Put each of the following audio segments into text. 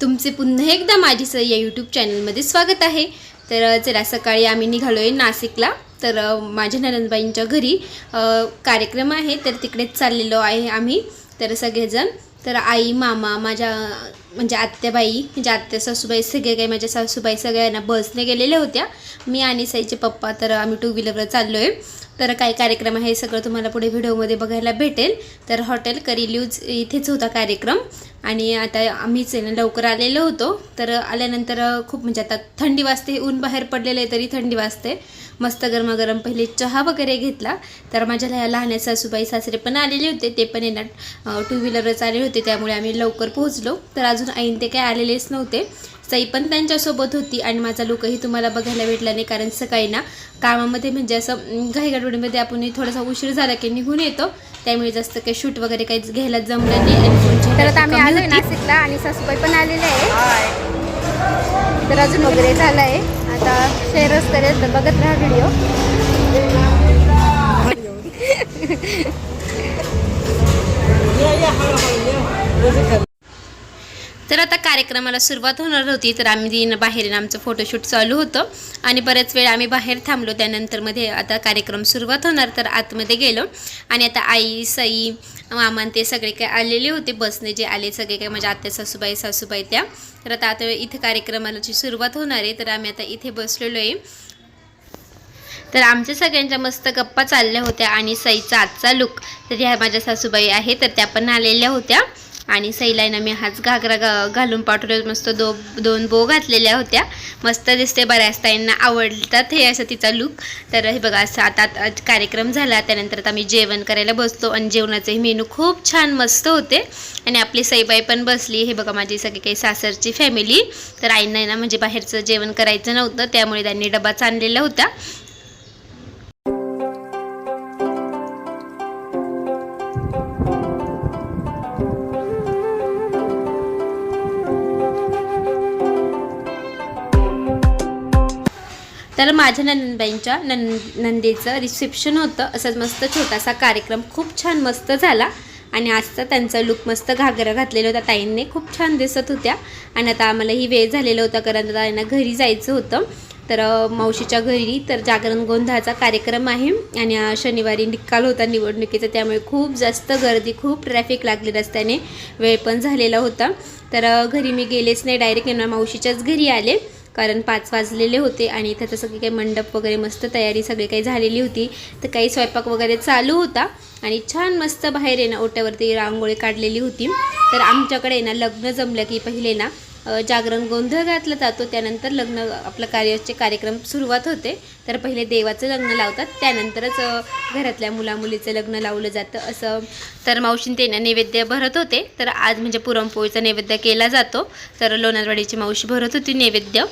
तुमचे पुन्हा एकदा माझी सई या यूट्यूब चॅनलमध्ये स्वागत आहे. तर चला सकाळी आम्ही निघालो आहे नाशिकला. तर माझ्या ननंदबाईंच्या घरी कार्यक्रम आहे. तर तिकडेच चाललेलो आहे आम्ही. तर सगळेजण तर आई मामा माझ्या म्हणजे आत्याबाई म्हणजे आत्या सासूबाई सगळे काही माझ्या सासूबाई सगळ्यांना बसने गेलेल्या होत्या. मी आणि साईचे पप्पा तर आम्ही टू व्हीलरवर चाललो आहे तर काय कार्यक्रम आहे सगळं तुम्हाला पुढे व्हिडिओमध्ये बघायला भेटेल. तर हॉटेल करिल्यूज इथेच होता कार्यक्रम. आणि आता आम्हीच आहे ना लवकर आलेलो होतो. तर आल्यानंतर खूप म्हणजे आता थंडी वाजते ऊन बाहेर पडलेलं आहे तरी थंडी वाजते. मस्त गरमागरम पहिले चहा वगैरे घेतला. तर माझ्या ह्या लहान सासूबाई सासरे पण आलेले होते. ते पण येणार टू व्हीलरच आले होते. त्यामुळे आम्ही लवकर पोहोचलो. तर अजून ऐन ते काय आलेलेच नव्हते. सई पण त्यांच्यासोबत होती आणि माझा लुकही तुम्हाला बघायला भेटला नाही. कारण सकाळी ना कामामध्ये म्हणजे असं घाईगडबडीमध्ये आपण थोडासा उशीर झाला की निघून येतो. त्यामुळे जास्त काही शूट वगैरे काही घ्यायला जमलं नाही तर आता आम्ही आलोय. नाशिकला आणि सासूबाई पण आलेले आहे तर अजून वगैरे झालं आहे आता शेअरच करेल तर बघत राहा व्हिडिओ तर आता कार्यक्रमाला सुरुवात होणार होती तर आम्ही न बाहेर आमचं फोटोशूट चालू होतं. आणि बरेच वेळ आम्ही बाहेर थांबलो त्यानंतरमध्ये आता कार्यक्रम सुरुवात होणार तर आतमध्ये गेलो. आणि आता आई सई मामान ते सगळे काय आलेले होते बसने जे आले सगळे काय माझ्या आत्या सासूबाई सासूबाई त्या. तर आता आता इथे कार्यक्रमाची सुरुवात होणार आहे तर आम्ही आता इथे बसलेलो आहे. तर आमच्या सगळ्यांच्या मस्त गप्पा चालल्या होत्या आणि सईचा आजचा लुक तर ह्या माझ्या सासूबाई आहे तर त्या पण आलेल्या होत्या. आणि सैलाईनं मी हाच घागरा घालून पाठवले मस्त दो दोन बो घातलेल्या होत्या. मस्त दिसते बऱ्याच ताईंना आवडतात हे असं तिचा लुक तर हे बघा असं आता आता कार्यक्रम झाला. त्यानंतर आता मी जेवण करायला बसतो आणि जेवणाचे मेनू खूप छान मस्त होते. आणि आपली सईबाई पण बसली. हे बघा माझी सगळी काही सासरची फॅमिली तर आईंना आहे ना म्हणजे बाहेरचं जेवण करायचं नव्हतं. त्यामुळे त्यांनी डबाच आणलेला होता तर माझ्या नंदबाईंच्या नंद नंदेचं रिसेप्शन होतं. असंच मस्त छोटासा कार्यक्रम. खूप छान मस्त झाला. आणि आजचा त्यांचा लुक मस्त घागरा घातलेला होता. ताईंनी खूप छान दिसत होत्या. आणि आता आम्हालाही वेळ झालेला होता कारण आता घरी जायचं होतं. तर मावशीच्या घरी तर जागरण गोंधळाचा कार्यक्रम आहे. आणि शनिवारी निकाल होता निवडणुकीचा. त्यामुळे खूप जास्त गर्दी खूप ट्रॅफिक लागली रस्त्याने. वेळ पण झालेला होता. तर घरी मी गेलेच नाही. डायरेक्ट मावशीच्याच घरी आले. कारण पाच वाजलेले होते आणि इथं सगळी काही मंडप वगैरे मस्त तयारी सगळी काही झालेली होती. तर काही स्वयंपाक वगैरे चालू होता आणि छान मस्त बाहेर आहे ना ओट्यावरती रांगोळी काढलेली होती. तर आमच्याकडे ना लग्न जमलं की पहिले ना जागरण गोंधळ घातला जातो. त्यानंतर लग्न आपलं कार्याचे कार्यक्रम सुरुवात होते. तर पहिले देवाचं लग्न लावतात. त्यानंतरच घरातल्या मुलामुलीचं लग्न लावलं जातं. असं तर मावशीन ते नैवेद्य भरत होते. तर आज म्हणजे पुरणपोळीचा नैवेद्य केला जातो. तर लोणारवाडीची मावशी भरत होती नैवेद्य.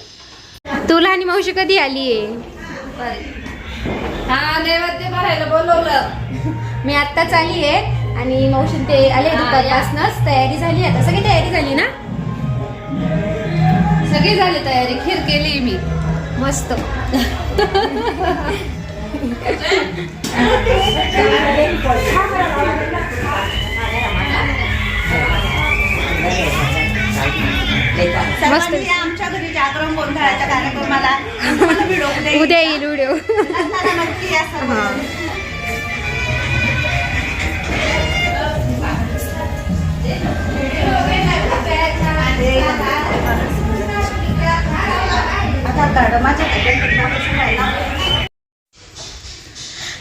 तुला आणि मावशी कधी आली? आहे हा नैवेद्य भरायला बोलवलं. मी आत्ताच आली आहे. आणि मावशी ते आले दुपारपासूनच. तयारी झाली आता सगळी तयारी झाली ना? सगळी झाली तयारी. खीर केली मी. मस्त. आमच्या घरी जागरण गोंधळाच्या कार्यक्रमाला तुम्हाला व्हिडिओमध्ये उद्या येईल व्हिडिओ. नक्की या सर्व.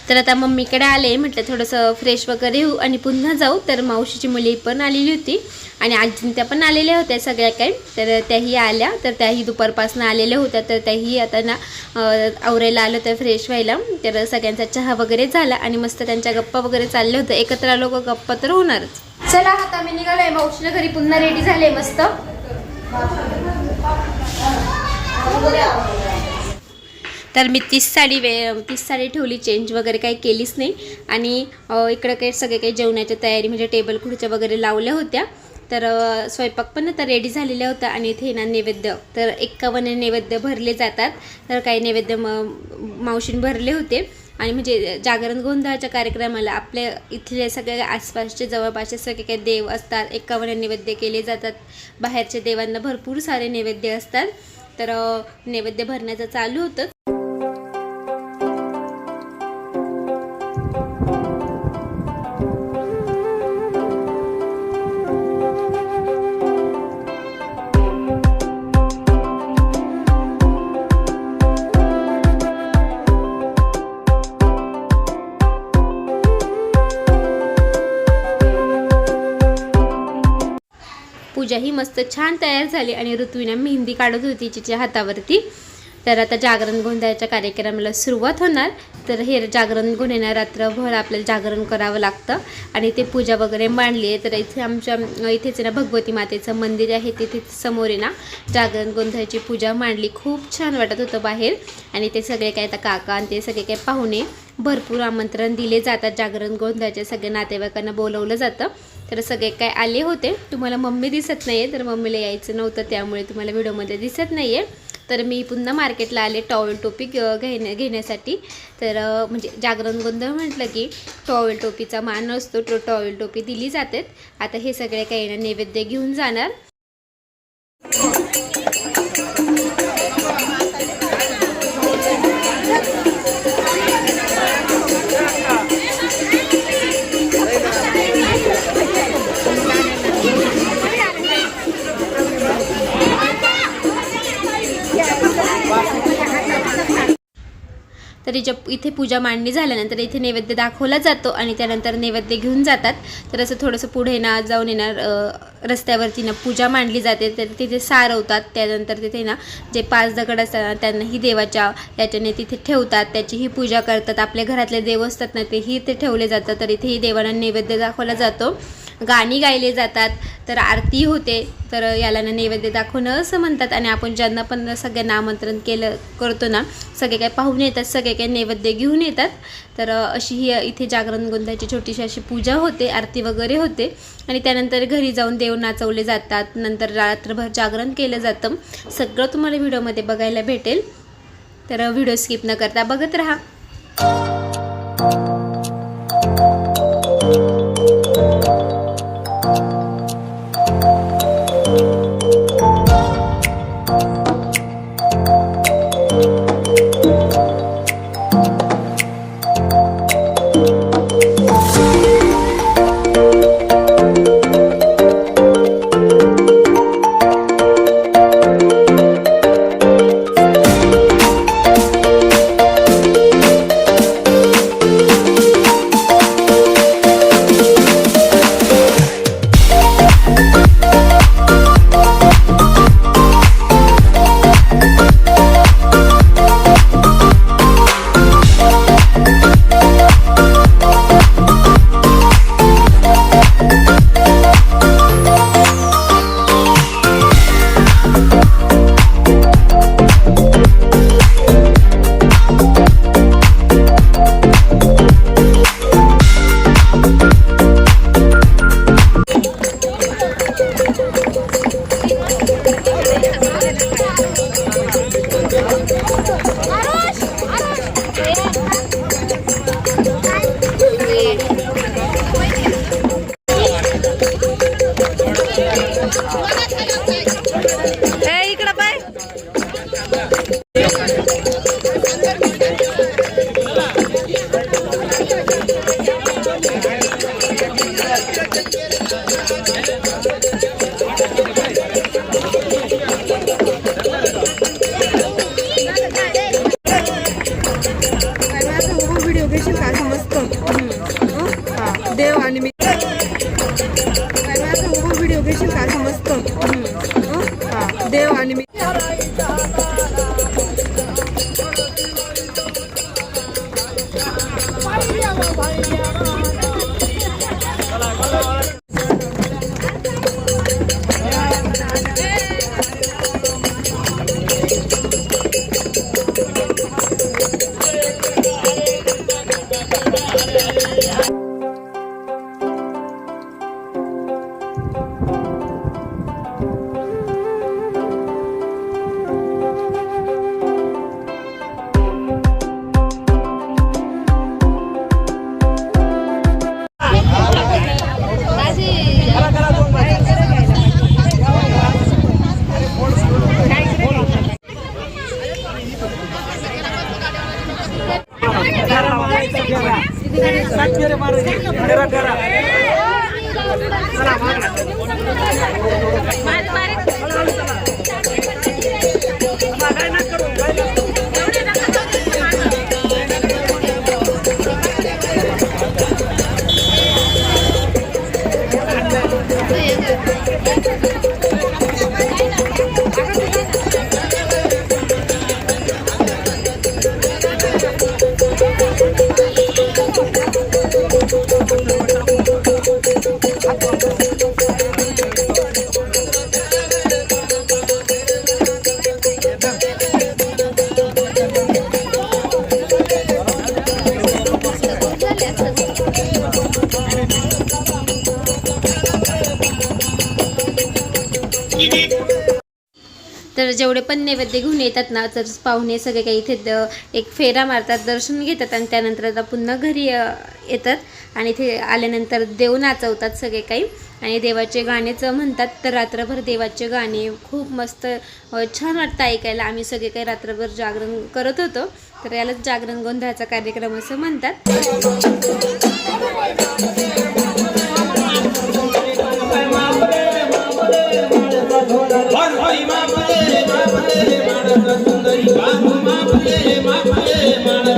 तर आता मम्मीकडे आले म्हटलं थोडंसं फ्रेश वगैरे होऊ आणि पुन्हा जाऊ. तर मावशीची मुली पण आलेली होती आणि आजी त्या पण आलेल्या होत्या सगळ्या काही. तर त्याही आल्या तर त्याही दुपारपासून आलेल्या होत्या. तर त्याही आता ना आवरायला आलं होतं फ्रेश व्हायला. तर सगळ्यांचा चहा वगैरे झाला आणि मस्त त्यांच्या गप्पा वगैरे चालल्या होत्या. एकत्र आलो गप्पा तर होणारच. चला आता मी निघालोय. मावशीला घरी पुन्हा रेडी झाले मस्त. तर मी तीस साडी वे तीस साडी ठेवली चेंज वगैरे काही केलीच नाही. आणि इकडं काही सगळे काही जेवणाच्या तयारी म्हणजे टेबल खुर्च्या वगैरे लावल्या होत्या. तर स्वयंपाक पण आता रेडी झालेला होता आणि इथे ना नैवेद्य. तर एक्कावन्न नैवेद्य भरले जातात. तर काही नैवेद्य म मावशीन भरले होते. आणि म्हणजे जागरण गोंधळाच्या कार्यक्रमाला आपल्या इथले सगळे आसपासचे जवळपासचे सगळे काही देव असतात. एकावन्न नैवेद्य केले जातात. बाहेरच्या देवांना भरपूर सारे नैवेद्य असतात. तर नैवेद्य भरण्याचं चालू होतं. पूजा ही मस्त छान तयार झाली आणि ऋतूने मेहंदी काढत होती तिच्या हातावरती. तर आता जागरण गोंधळाच्या कार्यक्रमाला सुरुवात होणार. तर हे जागरण गोंधळाला रात्रभर आपल्याला जागरण करावं लागतं आणि ते पूजा वगैरे मांडली आहे. तर इथे आमच्या इथेच ना भगवती मातेचं मंदिर आहे. तिथे समोर आहे ना जागरण गोंधळाची पूजा मांडली. खूप छान वाटत होतं बाहेर. आणि ते सगळे काय आता काका आणि ते सगळे काय पाहुणे भरपूर आमंत्रण दिले जातात. जागरण गोंधळाच्या सगळ्या नातेवाईकांना बोलवलं जातं. तर सगळे काय आले होते. तुम्हाला मम्मी दिसत नाही आहे तर मम्मीला यायचं नव्हतं त्यामुळे तुम्हाला व्हिडिओमध्ये दिसत नाही आहे तर मी पुन्हा मार्केटला आले टॉवेल टोपी घेण्या घेण्यासाठी. तर म्हणजे जागरण गोंधळ म्हटलं की टॉवेल टोपीचा मान असतो तो टॉवेल टोपी दिली जाते. आता हे सगळे काही ना नैवेद्य घेऊन जाणार. तर इथे इथे पूजा मांडणी झाल्यानंतर इथे नैवेद्य दाखवला जातो आणि त्यानंतर नैवेद्य घेऊन जातात. तर असं थोडंसं पुढे ना जाऊन येणार रस्त्यावरती ना पूजा मांडली जाते. तर तिथे सारवतात. त्यानंतर तिथे ना जे पाच दगड असतात ना त्यांनाही देवाच्या याच्याने तिथे ठेवतात. त्याचीही पूजा करतात. आपल्या घरातले देव असतात ना तेही इथे ठेवले जातात. तर इथेही देवांना नैवेद्य दाखवला जातो. गाणी गायले जातात. तर आरती होते. तर याला ना नैवेद्य दाखवणं असं म्हणतात आणि आपण ज्यांना पण सगळ्यांना आमंत्रण केलं करतो ना सगळे काही पाहून येतात सगळे काही नैवेद्य घेऊन येतात. तर अशी ही इथे जागरण गोंधळाची छोटीशी अशी पूजा होते आरती वगैरे होते. आणि त्यानंतर घरी जाऊन देव नाचवले जातात. नंतर रात्रभर जागरण केलं जातं. सगळं तुम्हाला व्हिडिओमध्ये बघायला भेटेल. तर व्हिडिओ स्किप न करता बघत राहा. やった! Olha. तर जेवढे पण नैवेद्य घेऊन येतात ना तर पाहुणे सगळे काही इथे द- एक फेरा मारतात दर्शन घेतात आणि त्यानंतर आता पुन्हा घरी येतात. आणि इथे आल्यानंतर देव नाचवतात सगळे काही. आणि देवाचे गाणेच म्हणतात तर रात्रभर देवाचे गाणे खूप मस्त छान वाटतं ऐकायला. आम्ही सगळे काही रात्रभर जागरण करत होतो तर यालाच जागरण गोंधळाचा कार्यक्रम असं म्हणतात. સુંદરી મા ભલે મા ભલે મા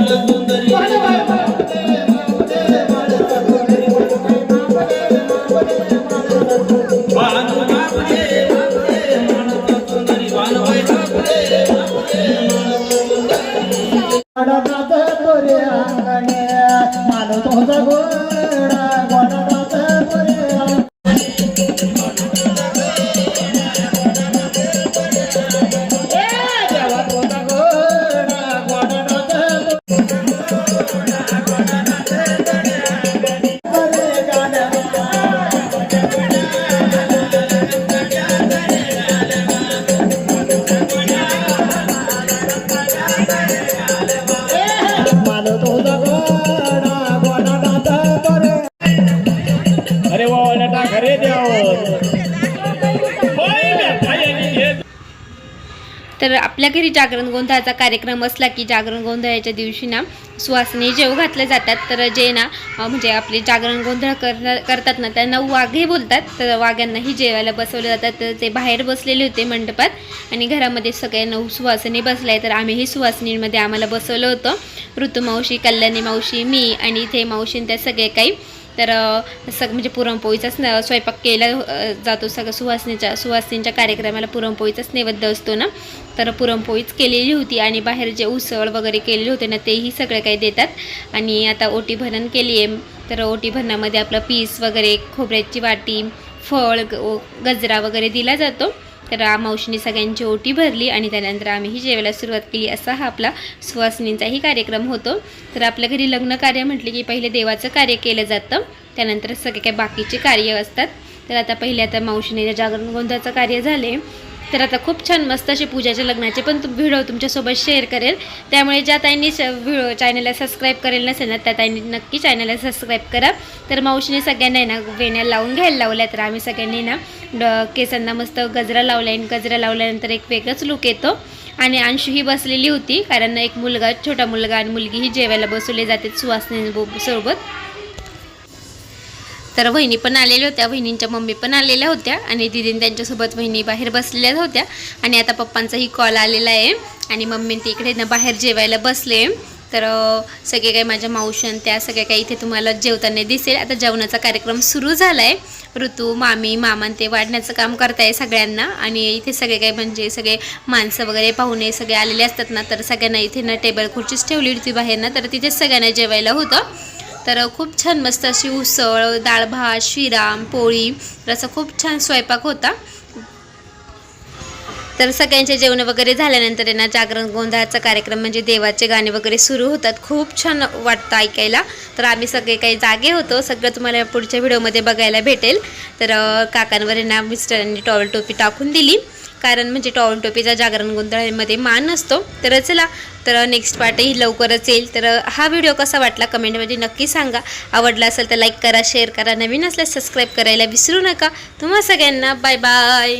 तर आपल्या घरी जागरण गोंधळाचा कार्यक्रम असला की जागरण गोंधळाच्या दिवशी ना सुवासने जेव घातले जातात. तर जे ना म्हणजे आपले जागरण गोंधळ कर करतात ना त्यांना वाघे बोलतात. तर वाघांनाही जेवायला बसवले जातात तर ते बाहेर बसलेले होते मंडपात आणि घरामध्ये सगळ्यांना सुवासने बसलाय. तर आम्हीही सुवासनीमध्ये आम्हाला बसवलं होतं. ऋतुमावशी कल्याणी मावशी मी आणि इथे मावशीन त्या सगळे काही तर सग म्हणजे पुरणपोळीचाच स्वयंपाक केला जातो सगळं सुवासनीच्या सुवासिनीच्या कार्यक्रमाला पुरणपोळीचाच नैवेद्य असतो ना? तर पुरणपोळीच केलेली होती आणि बाहेर जे उसळ वगैरे केलेले होते ना तेही सगळे काही देतात. आणि आता ओटी भरण केली आहे तर ओटी भरणामध्ये आपलं पीस वगैरे खोबऱ्याची वाटी फळ ग- गजरा वगैरे दिला जातो. तर आ- मावशीने सगळ्यांची ओटी भरली आणि त्यानंतर आम्हीही जेवायला सुरुवात केली असा हा आपला सुवासिनींचाही कार्यक्रम होतो. तर आपल्या घरी लग्न कार्य म्हटले की पहिले देवाचं कार्य केलं जातं त्यानंतर सगळे काही बाकीचे कार्य असतात. तर आता पहिले आता मावशीने जागरण गोंधळाचं कार्य झाले. तर आता खूप छान मस्त असे पूजाचे लग्नाचे पण तुम व्हिडिओ तुमच्यासोबत शेअर करेल. त्यामुळे ज्या ताईंनी व्हिडिओ चॅनलला सबस्क्राईब करेल नसेल ना त्या ताईंनी नक्की चॅनलला सबस्क्राईब करा. तर मावशीने सगळ्यांना ना वेण्या लावून घ्यायला लावल्या तर आम्ही सगळ्यांनी ना ड केसांना मस्त गजरा लावला आणि गजरा लावल्यानंतर एक वेगळाच लुक येतो. आणि अंशू ही बसलेली होती कारण एक मुलगा छोटा मुलगा आणि मुलगी ही जेवायला बसवले जाते सुवासनी सोबत. तर वहिनी पण आलेल्या होत्या वहिनींच्या मम्मी पण आलेल्या होत्या आणि दिदीन त्यांच्यासोबत वहिनी बाहेर बसलेल्या होत्या. आणि आता पप्पांचाही कॉल आलेला आहे आणि मम्मी ते इकडे ना बाहेर जेवायला बसले. तर सगळे काही माझ्या मावशन त्या सगळ्या काही इथे तुम्हाला जेवताना दिसेल. आता जेवणाचा कार्यक्रम सुरू झाला आहे ऋतू मामी मामान ते वाढण्याचं काम करताय सगळ्यांना. आणि इथे सगळे काही म्हणजे सगळे माणसं वगैरे पाहुणे सगळे आलेले असतात ना तर सगळ्यांना इथे ना टेबल खुर्चीच ठेवली होती बाहेर ना तर तिथेच सगळ्यांना जेवायला होतं. तर खूप छान मस्त अशी उसळ डाळ भात शिराम पोळी तर खूप छान स्वयंपाक होता. तर सगळ्यांचे जेवण वगैरे झाल्यानंतर आहे ना जागरण गोंधळाचा कार्यक्रम म्हणजे देवाचे गाणे वगैरे सुरू होतात. खूप छान वाटतं ऐकायला. तर आम्ही सगळे काही जागे होतो. सगळं तुम्हाला पुढच्या व्हिडिओमध्ये बघायला भेटेल. तर काकांवर आहे ना मिस्टरांनी टॉवेल टोपी टाकून दिली. कारण म्हणजे टॉवेल टोपीचा जागरण गोंधळामध्ये मान असतो तर चला तर नेक्स्ट पार्टही लवकरच येईल. तर हा व्हिडिओ कसा वाटला कमेंटमध्ये नक्की सांगा. आवडला असेल तर लाईक करा शेअर करा. नवीन असल्यास सबस्क्राईब करायला विसरू नका. तुम्हा सगळ्यांना बाय बाय